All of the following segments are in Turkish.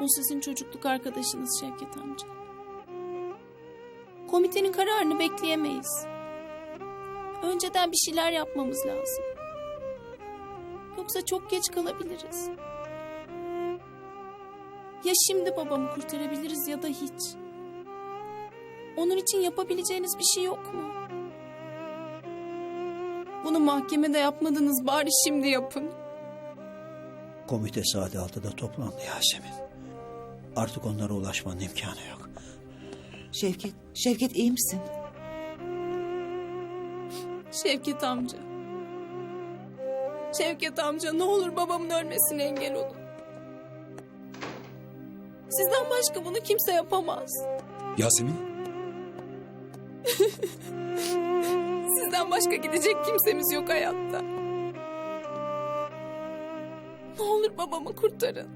O sizin çocukluk arkadaşınız Şevket amca. Komitenin kararını bekleyemeyiz. Önceden bir şeyler yapmamız lazım. Yoksa çok geç kalabiliriz. Ya şimdi babamı kurtarabiliriz ya da hiç. Onun için yapabileceğiniz bir şey yok mu? Bunu mahkemede yapmadınız bari şimdi yapın. Komite saat 6'da toplandı Yasemin. Artık onlara ulaşmanın imkanı yok. Şevket, Şevket iyi misin? Şevket amca. Şevket amca ne olur babamın ölmesine engel olun. Sizden başka bunu kimse yapamaz. Yasemin, Sizden başka gidecek kimsemiz yok hayatta. Ne olur babamı kurtarın.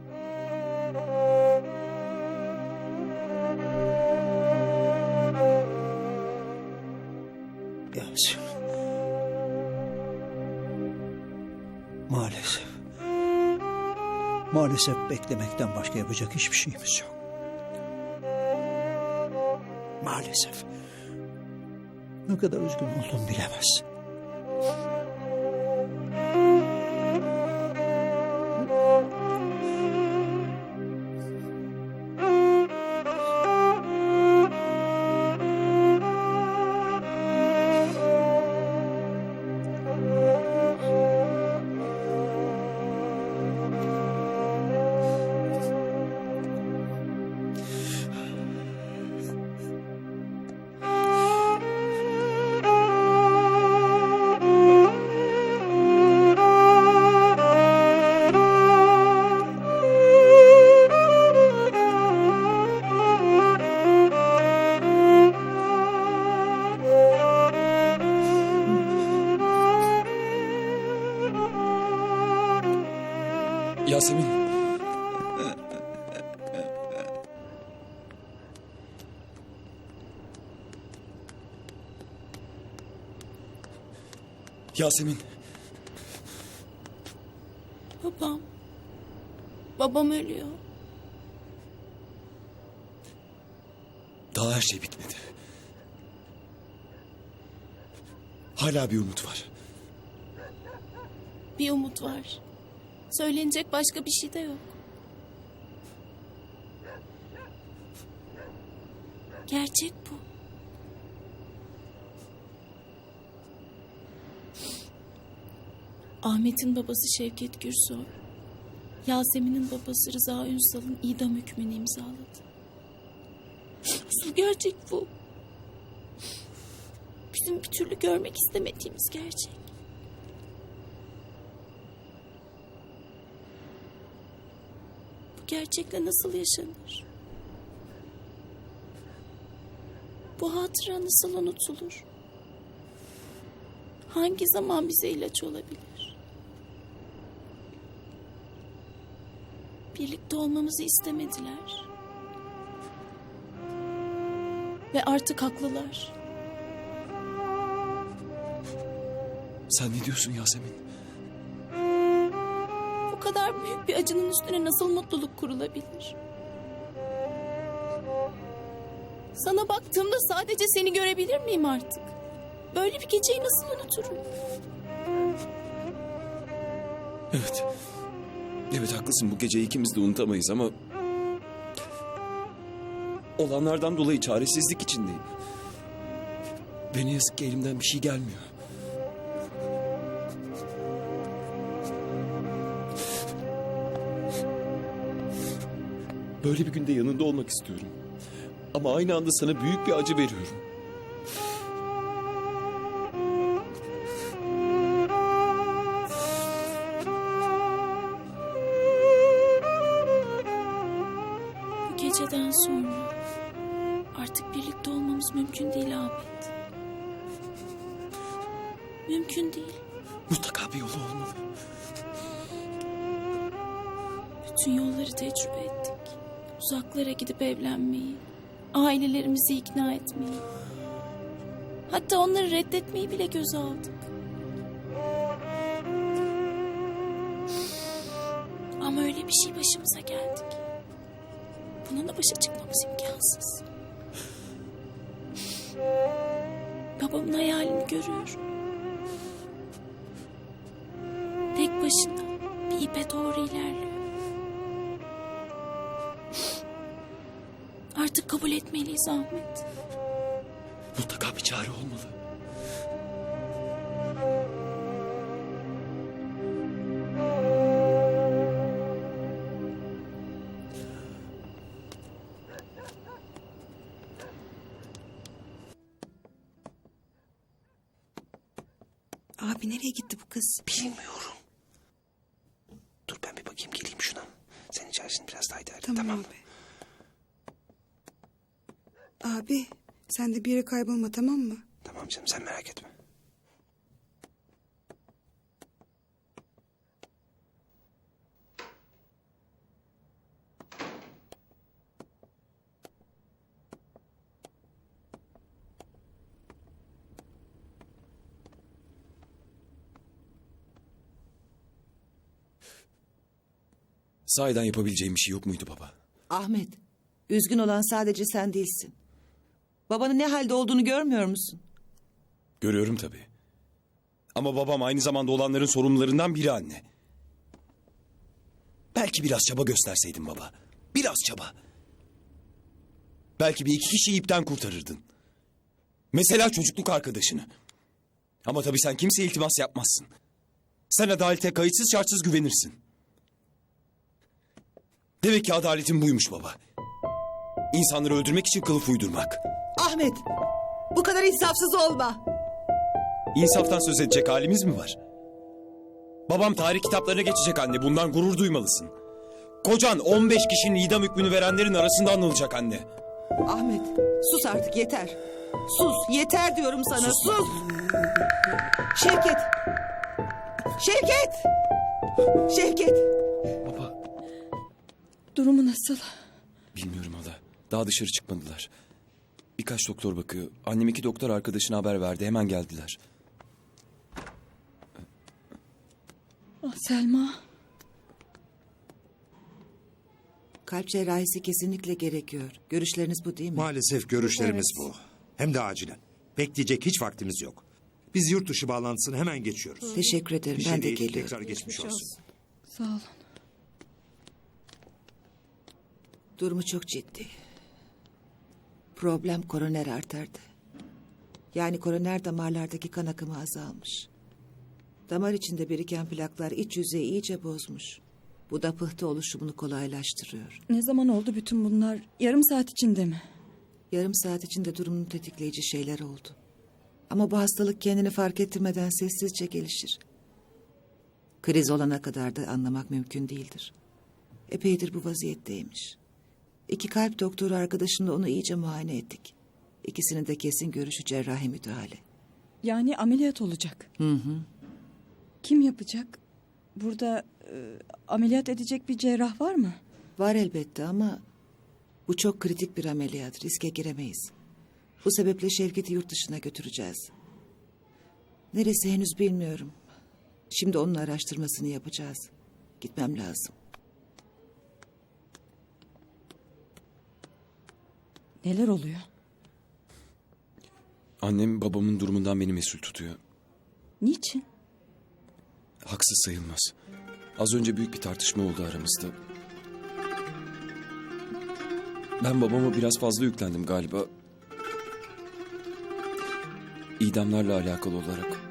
Maalesef. Maalesef beklemekten başka yapacak hiçbir şeyimiz yok. Maalesef. Ne kadar üzgün olduğumu bilemezsin. Yasemin. Yasemin, Babam. Babam ölüyor. daha her şey bitmedi. Hala bir umut var. Bir umut var. Söylenecek başka bir şey de yok. Gerçek bu. Ahmet'in babası Şevket Gürsoy, Yasemin'in babası Rıza Ünsal'ın idam hükmünü imzaladı. Asıl gerçek bu. Bizim bir türlü görmek istemediğimiz gerçek. Gerçekle nasıl yaşanır? Bu hatıra nasıl unutulur? Hangi zaman bize ilaç olabilir? Birlikte olmamızı istemediler. Ve artık haklılar. Sen ne diyorsun Yasemin? Kadar büyük bir acının üstüne nasıl mutluluk kurulabilir? Sana baktığımda sadece seni görebilir miyim artık? Böyle bir geceyi nasıl unuturum? Evet. Evet haklısın bu geceyi ikimiz de unutamayız ama... Olanlardan dolayı çaresizlik içindeyim. Ve ne yazık ki elimden bir şey gelmiyor. Böyle bir günde yanında olmak istiyorum. Ama aynı anda sana büyük bir acı veriyorum. Bu geceden sonra artık birlikte olmamız mümkün değil Ahmet. Mümkün değil. Mutlaka bir yolu olmalı. Bütün yolları tecrübe ettik. Uzaklara gidip evlenmeyi, ailelerimizi ikna etmeyi. Hatta onları reddetmeyi bile göze aldık. Ama öyle bir şey başımıza geldi ki. Onunla başa çıkmamız imkansız. Babamın hayalini görüyorum. Tek başına Artık kabul etmeliyiz Ahmet. Mutlaka bir çare olmalı. Abi nereye gitti bu kız? Bilmiyorum. Dur ben bir bakayım geleyim şuna. Sen içersin biraz daha idare et, Tamam, tamam mı? abi. Abi sen de bir yere kaybolma tamam mı? Tamam canım sen merak etme. Sahiden yapabileceğim bir şey yok muydu baba? Ahmet, üzgün olan sadece sen değilsin. Babanın ne halde olduğunu görmüyor musun? Görüyorum tabii. Ama babam aynı zamanda olanların sorumlularından biri anne. Belki biraz çaba gösterseydin baba. Biraz çaba. Belki bir iki kişiyi ipten kurtarırdın. Mesela çocukluk arkadaşını. Ama tabii sen kimseye iltimas yapmazsın. Sen adalete kayıtsız şartsız güvenirsin. Demek ki adaletin buymuş baba. İnsanları öldürmek için kılıf uydurmak. Ahmet, bu kadar insafsız olma. İnsaftan söz edecek halimiz mi var? Babam tarih kitaplarına geçecek anne. Bundan gurur duymalısın. Kocan 15 kişinin idam hükmünü verenlerin arasında anılacak anne. Ahmet, sus artık yeter. Sus, yeter diyorum sana, sus. Şevket. Şevket. Şevket. Baba. Durumu nasıl? Bilmiyorum hala. Daha dışarı çıkmadılar. Birkaç doktor bakıyor. Annem iki doktor arkadaşına haber verdi. Hemen geldiler. Ah Selma. Kalp cerrahisi kesinlikle gerekiyor. Görüşleriniz bu değil mi? Maalesef görüşlerimiz bu. Hem de acilen. Bekleyecek hiç vaktimiz yok. Biz yurt dışı bağlantısını hemen geçiyoruz. Teşekkür ederim, Bir şey ben de değil, geliyorum. Tekrar geçmiş olsun. Sağ olun. Durumu çok ciddi. Problem koroner arterdi. Yani koroner damarlardaki kan akımı azalmış. Damar içinde biriken plaklar iç yüzeyi iyice bozmuş. Bu da pıhtı oluşumunu kolaylaştırıyor. Ne zaman oldu bütün bunlar? Yarım saat içinde mi? Yarım saat içinde durumunu tetikleyici şeyler oldu. Ama bu hastalık kendini fark ettirmeden sessizce gelişir. Kriz olana kadar da anlamak mümkün değildir. Epeydir bu vaziyetteymiş. İki kalp doktoru arkadaşımla onu iyice muayene ettik. İkisinin de kesin görüşü cerrahi müdahale. Yani ameliyat olacak. Hı hı. Kim yapacak? Burada e, ameliyat edecek bir cerrah var mı? Var elbette ama bu çok kritik bir ameliyat. Riske giremeyiz. Bu sebeple Şevket'i yurt dışına götüreceğiz. Neresi henüz bilmiyorum. Şimdi onun araştırmasını yapacağız. Gitmem lazım. Neler oluyor? Annem babamın durumundan beni mesul tutuyor. Niçin? Haksız sayılmaz. Az önce büyük bir tartışma oldu aramızda. Ben babama biraz fazla yüklendim galiba. İdamlarla alakalı olarak.